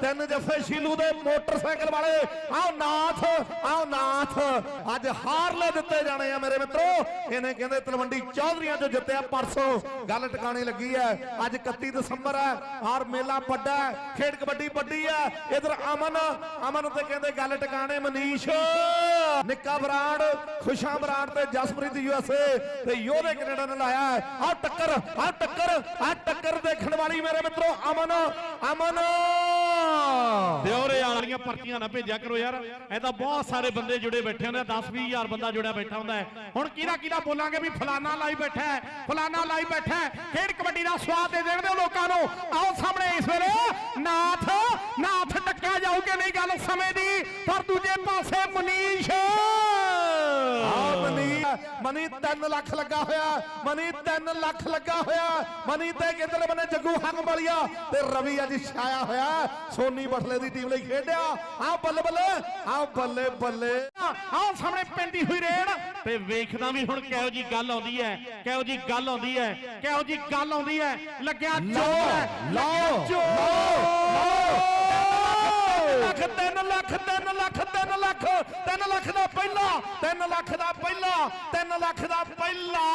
ਤਿੰਨ ਜੱਫੇ ਸ਼ੀਲੂ ਦੇ ਮੋਟਰਸਾਈਕਲ ਵਾਲੇ। ਆਓ ਨਾਥ ਆਓ ਨਾਥ। ਅੱਜ ਹਾਰਲੇ ਦਿੱਤੇ ਜਾਣੇ ਆ ਮੇਰੇ ਮਿੱਤਰੋ। ਇਹਨੇ ਕਹਿੰਦੇ ਤਲਵੰਡੀ ਚੌਧਰੀਆਂ ਚੋਂ ਜਿੱਤਿਆ ਪਰਸੋਂ। ਗੱਲ ਟਿਕਾਣੇ ਲੱਗੀ ਹੈ ਅੱਜ 31 ਦਸੰਬਰ ਹੈ ਔਰ ਮੇਲਾ ਵੱਡਾ ਹੈ ਖੇਡ ਕਬੱਡੀ ਵੱਡੀ ਹੈ ਇਧਰ ਅਮਨ ਅਮਨ ਤੇ ਕਹਿੰਦੇ ਗੱਲ ਟਿਕਾਣੇ, ਮਨੀਸ਼। ਨਿੱਕਾ ਬਰਾੜ, ਖੁਸ਼ਾ ਬਰਾੜ ਤੇ ਜਸਪ੍ਰੀਤ ਯੂਐਸਏ ਤੇ ਯੋਧੇ ਕੈਨੇਡਾ ਨੇ ਲਾਇਆ ਆ ਟੱਕਰ ਆ ਟੱਕਰ ਆ ਟੱਕਰ ਦੇਖਣ ਵਾਲੀ ਮੇਰੇ ਮਿੱਤਰੋ ਅਮਨ ਅਮਨ। ਦਿਉਰੇ ਵਾਲੀਆਂ ਪਰਚੀਆਂ ਨਾ ਭੇਜਿਆ ਕਰੋ ਯਾਰ। ਇਹ ਤਾਂ ਬਹੁਤ ਸਾਰੇ ਬੰਦੇ ਜੁੜੇ ਬੈਠੇ ਹੁੰਦੇ 10 20000 ਬੰਦਾ ਜੁੜਿਆ ਬੈਠਾ ਹੁੰਦਾ ਹੈ। ਹੁਣ ਕਿਹਦਾ ਕਿਹਦਾ ਬੋਲਾਂਗੇ ਵੀ ਫਲਾਨਾ ਲਾਈ ਬੈਠਾ ਹੈ, ਫਲਾਨਾ ਲਾਈ ਬੈਠਾ ਹੈ। ਖੇਡ ਕਬੱਡੀ ਦਾ ਸਵਾਦ ਦੇ ਦੇਣ ਦਿਓ ਲੋਕਾਂ ਨੂੰ। ਆਓ ਸਾਹਮਣੇ ਇਸ ਵੇਲੇ, ਨਾਥ ਨਾਥ ਟੱਕਿਆ ਜਾਊ ਕਿ ਨਹੀਂ? ਗੱਲ ਸਮੇਂ ਦੀ, ਪਰ ਦੂਜੇ ਪਾਸੇ ਮਨੀਸ਼। ਮਨੀ ਮਨੀ 3 ਲੱਖ ਲੱਗਾ ਹੋਇਆ ਮਨੀ 3 ਲੱਖ ਲੱਗਾ ਹੋਇਆ ਮਨੀ ਤੇ ਕਿਧਰ ਬਨੇ ਜੱਗੂ ਹੰਗ ਵਾਲੀਆ? ਤੇ ਰਵੀ ਅੱਜ ਛਾਇਆ ਹੋਇਆ ਸੋਨੀ ਬਠਲੇ ਦੀ ਟੀਮ ਲਈ ਖੇਡਿਆ। ਆ ਬੱਲੇ ਬੱਲੇ ਆ ਬੱਲੇ ਬੱਲੇ। ਆਓ ਸਾਹਮਣੇ ਪੈਂਦੀ ਹੋਈ ਰੇਡ ਤੇ ਵੇਖਦਾ ਵੀ ਹੁਣ ਕਿਹੋ ਜੀ ਗੱਲ ਆਉਂਦੀ ਹੈ ਕਿਹੋ ਜੀ ਗੱਲ ਆਉਂਦੀ ਹੈ ਕਿਹੋ ਜੀ ਗੱਲ ਆਉਂਦੀ ਹੈ। ਲੱਗਿਆ ਚੋਰ ਹੈ ਲਓ ਲੱਖ 3 ਲੱਖ 3 ਲੱਖ 3 ਲੱਖ 3 ਲੱਖ 3 ਲੱਖ ਦਾ ਪਹਿਲਾ 3 ਲੱਖ ਦਾ ਪਹਿਲਾ।